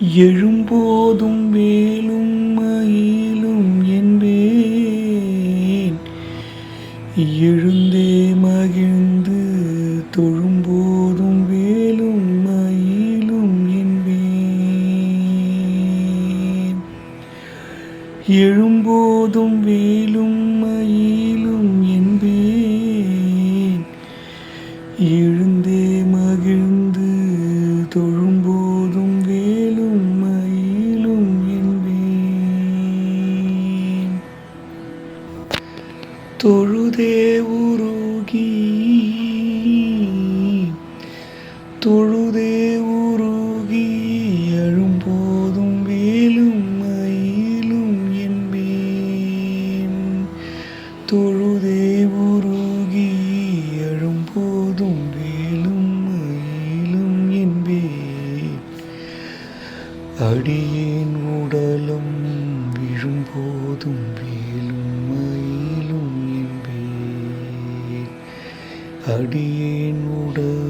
எழும்போதும் வேலும் மயிலும் என்பேன். எழுந்தே மகிழ்ந்து தொழும்போதும் வேலும் மயிலும் என்பேன். எழும்போதும் வேலும் மயிலும் என்பேன். எழுந்தே மகிழ்ந்து தொழும்போதும் தொழுதே உருகி தொழுதே உருகி எழும்போதும் வேலும் மயிலும் என்பேன் தொழுதே உருகி எழும்போதும் வேலும் மயிலும் என்பேன் அடியேன் உடலும் விழும்போதும் அடியேன் உடல்